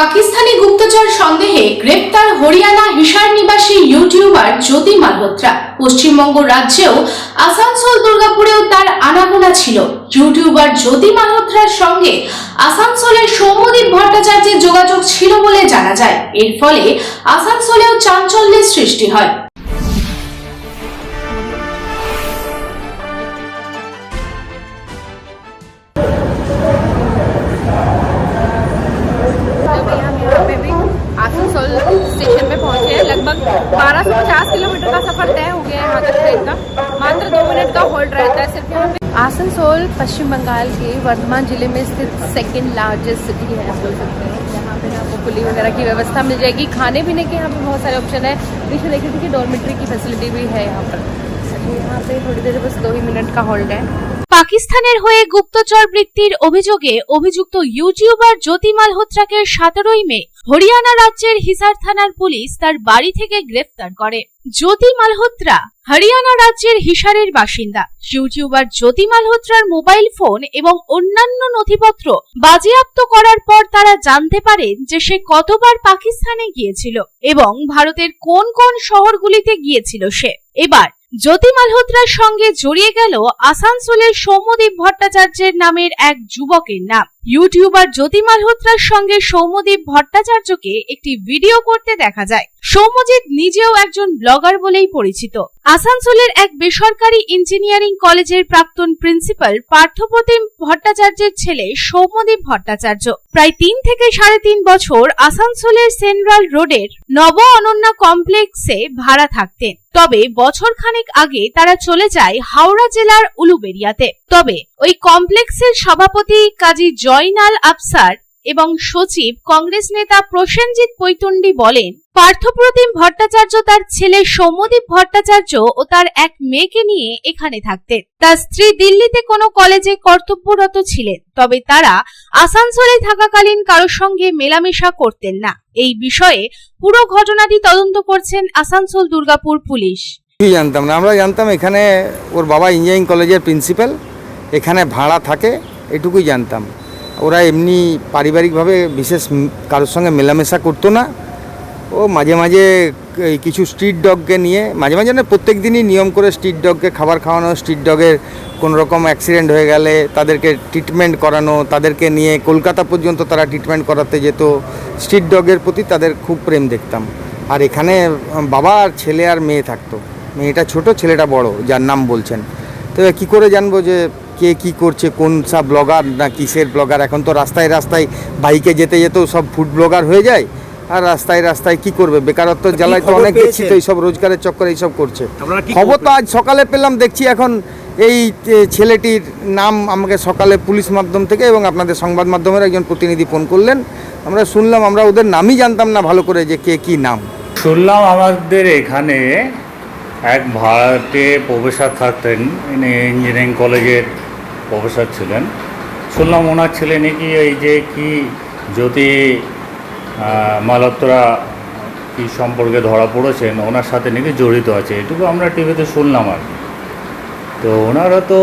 পাকিস্তানি গুপ্তচর সন্দেহে গ্রেপ্তার হরিয়ানা হিসার নিবাসী ইউটিউবার জ্যোতি মালহোত্রা। পশ্চিমবঙ্গ রাজ্যেও আসানসোল, দুর্গাপুরেও তার আনাগোনা ছিল। ইউটিউবার জ্যোতি মালহোত্রার সঙ্গে আসানসোলের সৌম্যদীপ ভট্টাচার্যের যোগাযোগ ছিল বলে জানা যায়। এর ফলে আসানসোলেও চাঞ্চল্যের সৃষ্টি হয়। लगभग 1250 किलोमीटर का सफ़र तय हो गया है ट्रेन का। मात्र दो मिनट का होल्ड रहता है, सिर्फ़ यहाँ पे। आसनसोल, पश्चिम बंगाल के वर्धमान ज़िले में स्थित सेकेंड लार्जेस्ट सिटी है। बोल सकते हैं पे आपको पुली वगैरह की व्यवस्था मिल जाएगी। खाने पीने के यहाँ पे बहुत सारे ऑप्शन है। में देख थी कि डॉर्मेट्री की फैसिलिटी भी है यहाँ पर। यहाँ पे थोड़ी देर बस दो ही मिनट का होल्ड है। পাকিস্তানের হয়ে গুপ্তচর বৃত্তির অভিযোগে অভিযুক্ত ইউটিউবার জ্যোতি মালহোত্রাকে সতেরোই মে হরিয়ানা রাজ্যের হিসার থানার পুলিশ তার বাড়ি থেকে গ্রেফতার করে। জ্যোতি মালহোত্রা হরিয়ানা রাজ্যের হিসারের বাসিন্দা। ইউটিউবার জ্যোতি মালহোত্রার মোবাইল ফোন এবং অন্যান্য নথিপত্র বাজেয়াপ্ত করার পর তারা জানতে পারেন যে সে কতবার পাকিস্তানে গিয়েছিল এবং ভারতের কোন কোন শহরগুলিতে গিয়েছিল সে। এবার জ্যোতি মালহোত্রার সঙ্গে জড়িয়ে গেল আসানসোলের সৌম্যদীপ ভট্টাচার্যের নামের এক যুবকের নাম। ইউটিউবার জ্যোতি মালহোত্রার সঙ্গে সৌম্যদীপ ভট্টাচার্যকে একটি ভিডিও করতে দেখা যায়। সৌম্যজিৎ নিজেও একজন ব্লগার বলেই পরিচিত। আসানসোলের এক বেসরকারি ইঞ্জিনিয়ারিং কলেজের প্রাক্তন প্রিন্সিপাল পার্থপ্রতিম ভট্টাচার্যের ছেলে সৌম্যদীপ ভট্টাচার্য। প্রায় তিন থেকে সাড়ে তিন বছর আসানসোলের সেন্ট্রাল রোডের নব অনন্যা কমপ্লেক্সে ভাড়া থাকতেন। তবে বছর খানেক আগে তারা চলে যায় হাওড়া জেলার উলুবেরিয়াতে। তবে ওই কমপ্লেক্সের সভাপতি কাজী জয়নাল আফসার এবং সচিব কংগ্রেস নেতা প্রসেনজিৎ পৈতন্ডি বলেন, পার্থপ্রতিম ভট্টাচার্য তার ছেলে সৌম্যদীপ ভট্টাচার্য ও তার এক মেয়েকে নিয়ে এখানে থাকতেন। তার স্ত্রী দিল্লিতে কোনো কলেজে কর্তব্যরত ছিলেন, তবে তারা আসানসোলে থাকাকালীন কারোর সঙ্গে মেলামেশা করতেন না। এই বিষয়ে পুরো ঘটনাটি তদন্ত করছেন আসানসোল দুর্গাপুর পুলিশ। জানতাম না? আমরা জানতাম এখানে ওর বাবা ইঞ্জিনিয়ারিং কলেজের প্রিন্সিপাল। এখানে ভাড়া থাকে, এটুকুই জানতাম। ওরা এমনি পারিবারিকভাবে বিশেষ কারোর সঙ্গে মেলামেশা করতো না। ও মাঝে মাঝে কিছু স্ট্রিট ডগকে নিয়ে, মাঝে মাঝে না প্রত্যেক দিনই নিয়ম করে স্ট্রিট ডগকে খাবার খাওয়ানো স্ট্রিট ডগের কোনো রকম অ্যাক্সিডেন্ট হয়ে গেলে তাদেরকে ট্রিটমেন্ট করানো, তাদেরকে নিয়ে কলকাতা পর্যন্ত তারা ট্রিটমেন্ট করাতে যেত। স্ট্রিট ডগের প্রতি তাদের খুব প্রেম দেখতাম। আর এখানে বাবা আর ছেলে আর মেয়ে থাকতো। মেয়েটা ছোট, ছেলেটা বড়, যার নাম বলছেন। তো কি করে জানব যে কে কি করছে কোন সব ব্লগার না কিসের ব্লগার এখন তো রাস্তায় রাস্তায় বাইকে যেতে যেতেও সব ফুড ব্লগার হয়ে যায়। আর রাস্তায় রাস্তায় কি করবে? বেকারত্ব জ্বালায় তো অনেক দেখছি তো? এইসব রোজগারের চক্করে এইসব করছে। খবর তো আজ সকালে পেলাম দেখছি এখন এই ছেলেটির নাম আমাকে সকালে পুলিশ মাধ্যম থেকে এবং আপনাদের সংবাদ মাধ্যমের একজন প্রতিনিধি ফোন করলেন। আমরা শুনলাম আমরা ওদের নামই জানতাম না ভালো করে যে কে কি নাম। শুনলাম আমাদের এখানে এক ভাড়াটে প্রফেসর থাকতেন ইনি ইঞ্জিনিয়ারিং কলেজের প্রফেসর ছিলেন। শুনলাম ওনার ছেলে নাকি এই যে কি যদি আহ, মালহোত্রা কি সম্পর্কে ধরা পড়েছেন ওনার সাথে নাকি জড়িত আছে এটুকু আমরা টিভিতে শুনলাম আর কি। তো ওনারা তো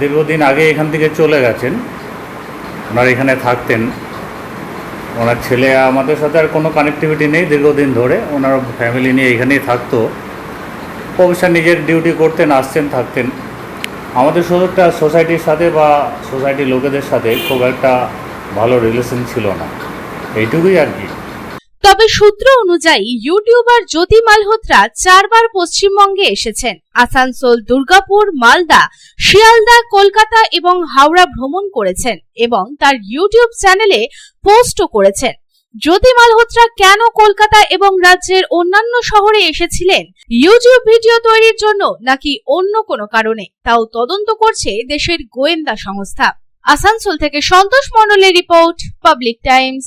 দীর্ঘদিন আগে এখান থেকে চলে গেছেন ওনারা এখানে থাকতেন। ওনার ছেলে আমাদের সাথে আর কোনো কানেক্টিভিটি নেই দীর্ঘদিন ধরে ওনার ফ্যামিলি নিয়ে এখানেই থাকতো। প্রফেসর নিজের ডিউটি করতেন আসতেন থাকতেন। আমাদের সোসাইটা সোসাইটির সাথে বা সোসাইটির লোকেদের সাথে খুব একটা ভালো রিলেশন ছিল না। এইটুকুই আর কি। তবে সূত্র অনুযায়ী ইউটিউবার জ্যোতি মালহোত্রা চারবার পশ্চিমবঙ্গে এসেছেন। আসানসোল, দুর্গাপুর, মালদা, শিয়ালদা, কলকাতা এবং হাওড়া ভ্রমণ করেছেন এবং তার ইউটিউব চ্যানেলে পোস্টও করেছেন। জ্যোতি মালহোত্রা কেন কলকাতা এবং রাজ্যের অন্যান্য শহরে এসেছিলেন? ইউটিউব ভিডিও তৈরির জন্য নাকি অন্য কোনো কারণে? তাও তদন্ত করছে দেশের গোয়েন্দা সংস্থা। আসানসোল থেকে সন্তোষ মণ্ডলের report, public times.